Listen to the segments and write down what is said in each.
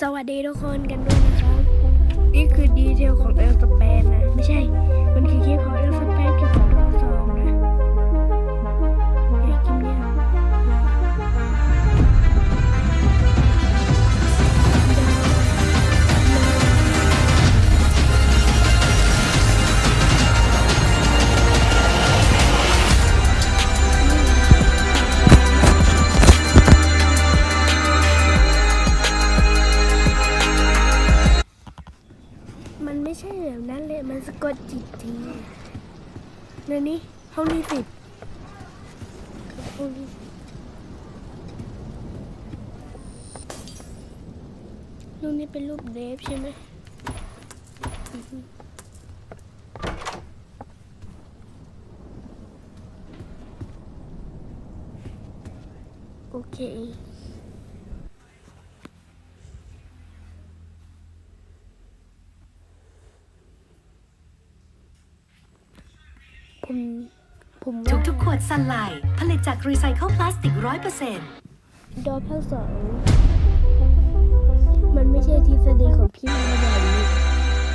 สวัสดีทุกคนกันด้วยนะครับ นี่คือดีเทลของเอลสเปนนะ ไม่ใช่ ไม่ใช่แบบนั้นเลย มันสะกดจิตทีในนี้ห้องที่สิบห้องที่สิบรูปนี้เป็นรูปเดฟใช่ไหมโอเค ผมผมว่าทุกๆขวดซันไลท์ผลิตจากรีไซเคิลพลาสติก100%ดอภาคสองมันไม่ใช่ทฤษฎีของพี่มาแบบนี้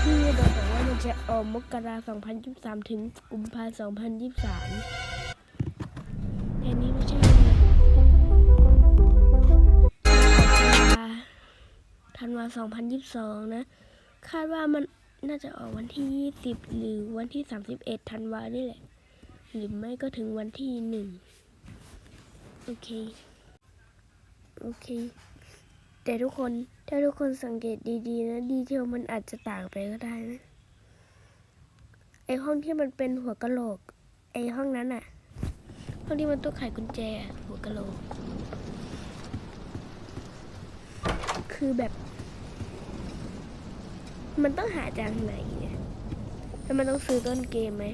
พี่มาบอกว่ามันจะออกมกรา2023ถึงกุมภา2023แต่นี่ไม่ใช่เลยธันวา2022นะ คาดว่ามัน น่าจะออกวันที่ 20 หรือวันที่ 31 ธันวานี่แหละ หรือไม่ก็ถึงวันที่หนึ่งโอเค โอเค แต่ทุกคน ถ้าทุกคนสังเกตดีๆ นะ ดีเทลมันอาจจะต่างไปก็ได้นะ ไอห้องที่มันเป็นหัวกะโหลก ไอห้องนั้นอะห้องที่มันต้องไขกุญแจอะหัวกะโหลก คือแบบ มันต้องหาจากไหนเนี่ยแล้วมันต้องซื้อต้นเกมไหม